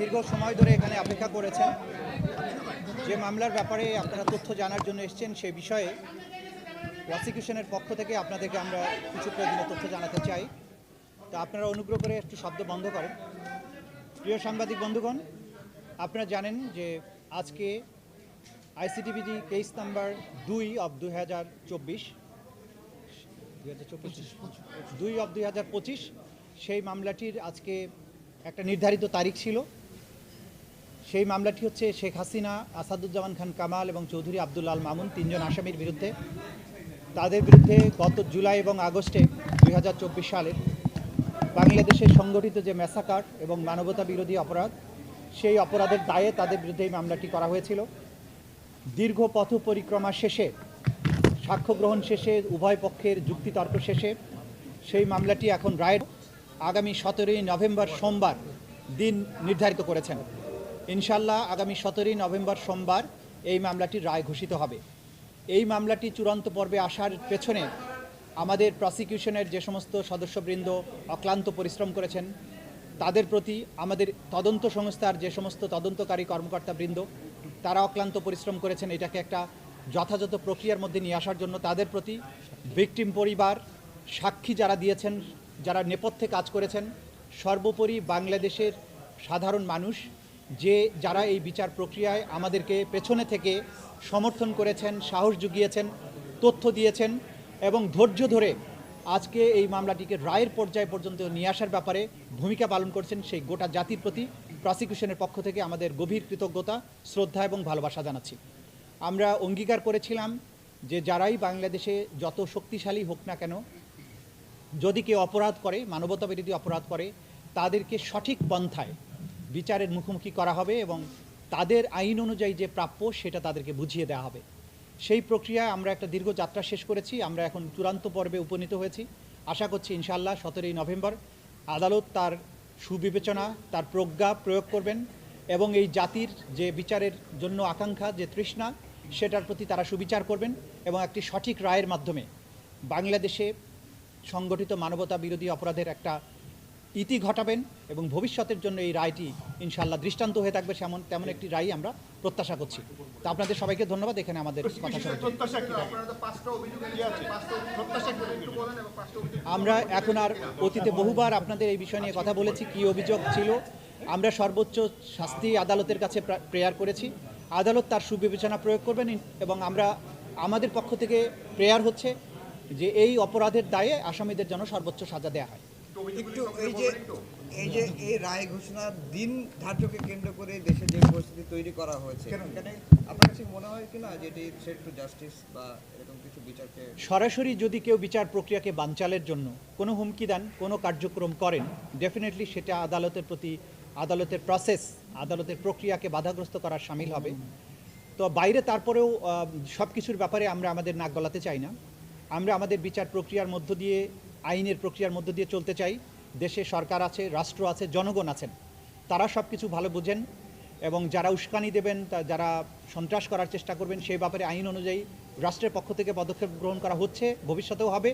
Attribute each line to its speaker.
Speaker 1: দীর্ঘ সময় ধরে এখানে অপেক্ষা করেছেন। যে মামলার ব্যাপারে আপনারা তথ্য জানার জন্য এসছেন সে বিষয়ে প্রসিকিউশনের পক্ষ থেকে আপনাদেরকে আমরা কিছু প্রয়োজনীয় তথ্য জানাতে চাই। তো আপনারা অনুগ্রহ করে একটু শব্দ বন্ধ করেন। প্রিয় সাংবাদিক বন্ধুগণ, আপনারা জানেন যে আজকে আইসিটিভিজি কেস নাম্বার দুই অব দুই হাজার চব্বিশ, দুই অব দুই হাজার পঁচিশ, সেই মামলাটির আজকে একটা নির্ধারিত তারিখ ছিল। সেই মামলাটি হচ্ছে শেখ হাসিনা, আসাদুজ্জামান খান কামাল এবং চৌধুরী আব্দুল আল মামুন তিনজন আসামির বিরুদ্ধে। তাদের বিরুদ্ধে গত জুলাই এবং আগস্টে দুই হাজার সালের বাংলাদেশে সংগঠিত যে ম্যাসাকার এবং মানবতা বিরোধী অপরাধ, সেই অপরাধের দায়ে তাদের বিরুদ্ধে এই মামলাটি করা হয়েছিল। দীর্ঘ পথ পরিক্রমা শেষে, সাক্ষ্য গ্রহণ শেষে, উভয় পক্ষের যুক্তিতর্ক শেষে সেই মামলাটি এখন রায়ের আগামী সতেরোই নভেম্বর সোমবার দিন নির্ধারিত করেছেন। ইনশাল্লাহ আগামী সতেরোই নভেম্বর সোমবার এই মামলাটির রায় ঘোষিত হবে। এই মামলাটি চূড়ান্ত পর্বে আসার পেছনে আমাদের প্রসিকিউশনের যে সমস্ত সদস্যবৃন্দ অক্লান্ত পরিশ্রম করেছেন, তাদের প্রতি আমাদের তদন্ত সংস্থার যে সমস্ত তদন্তকারী কর্মকর্তাবৃন্দ, তারা অক্লান্ত পরিশ্রম করেছেন এটাকে একটা যথাযথ প্রক্রিয়ার মধ্যে নিয়ে আসার জন্য। তাদের প্রতি ভিকটিম পরিবার সাক্ষী যারা দিয়েছেন, যারা নেপথ্যে কাজ করেছেন, সর্বোপরি বাংলাদেশের সাধারণ মানুষ যে যারা এই বিচার প্রক্রিয়ায় আমাদেরকে পেছনে থেকে সমর্থন করেছেন, সাহস জুগিয়েছেন, তথ্য দিয়েছেন এবং ধৈর্য ধরে আজকে এই মামলাটিকে রায়ের পর্যায় পর্যন্ত নিয়ে আসার ব্যাপারে ভূমিকা পালন করছেন সেই গোটা জাতির প্রতি প্রসিকিউশনের পক্ষ থেকে আমাদের গভীর কৃতজ্ঞতা, শ্রদ্ধা এবং ভালোবাসা জানাচ্ছি। আমরা অঙ্গীকার করেছিলাম যে যারাই বাংলাদেশে যত শক্তিশালী হোক না কেন, যদি কেউ অপরাধ করে মানবতা বিরোধী অপরাধ করে, তাদেরকে সঠিক পন্থায় বিচারের মুখোমুখি করা হবে এবং তাদের আইন অনুযায়ী যে প্রাপ্য সেটা তাদেরকে বুঝিয়ে দেওয়া হবে। সেই প্রক্রিয়ায় আমরা একটা দীর্ঘ যাত্রা শেষ করেছি, আমরা এখন চূড়ান্ত পর্বে উপনীত হয়েছি। আশা করছি ইনশাল্লাহ সতেরোই নভেম্বর আদালত তার সুবিবেচনা, তার প্রজ্ঞা প্রয়োগ করবেন এবং এই জাতির যে বিচারের জন্য আকাঙ্ক্ষা, যে তৃষ্ণা, সেটার প্রতি তারা সুবিচার করবেন এবং একটি সঠিক রায়ের মাধ্যমে বাংলাদেশে সংগঠিত মানবতা বিরোধী অপরাধের একটা ইতি ঘটাবেন এবং ভবিষ্যতের জন্য এই রায়টি ইনশাল্লাহ দৃষ্টান্ত হয়ে থাকবে সেমন তেমন একটি রায় আমরা প্রত্যাশা করছি। তা আপনাদের সবাইকে ধন্যবাদ এখানে আমাদের আমরা এখন আর অতীতে বহুবার আপনাদের এই বিষয় নিয়ে কথা বলেছি কি অভিযোগ ছিল? আমরা সর্বোচ্চ শাস্তি আদালতের কাছে প্রেয়ার করেছি। আদালত তার সুবিবেচনা প্রয়োগ করবেন এবং আমরা আমাদের পক্ষ থেকে প্রেয়ার হচ্ছে যে এই অপরাধের দায়ে আসামিদের জন্য সর্বোচ্চ সাজা দেওয়া হয়।
Speaker 2: একটু এই যে এই যে এই রায় ঘোষণার দিন ধার্যকে কেন্দ্র করে দেশে যে পরিস্থিতি তৈরি করা হয়েছে এখানে আপনার কাছে মনে হয় কিনা যে এটি থ্রেট টু জাস্টিস বা এরকম কিছু বিচারকে
Speaker 1: সরাসরি যদি কেউ বিচার প্রক্রিয়াকে বানচালের জন্য কোনো হুমকি দেন কোনো কার্যক্রম করেন ডেফিনেটলি সেটা আদালতের প্রতি আদালতের প্রসেস আদালতের প্রক্রিয়াকে বাধাগ্রস্ত করার সামিল হবে। তো বাইরে তারপরেও সব কিছুর ব্যাপারে আমরা আমাদের নাক গলাতে চাই না। আমরা আমাদের বিচার প্রক্রিয়ার মধ্য দিয়ে আইনের প্রক্রিয়ার মধ্য দিয়ে চলতে চাই। দেশে সরকার আছে, রাষ্ট্র আছে, জনগণ আছেন। তারা সব কিছু ভালো বোঝেন এবং যারা উস্কানি দেবেন যারা সন্ত্রাস করার চেষ্টা করবেন, সেই ব্যাপারে আইন অনুযায়ী রাষ্ট্রের পক্ষ থেকে পদক্ষেপ গ্রহণ করা হচ্ছে, ভবিষ্যতেও হবে।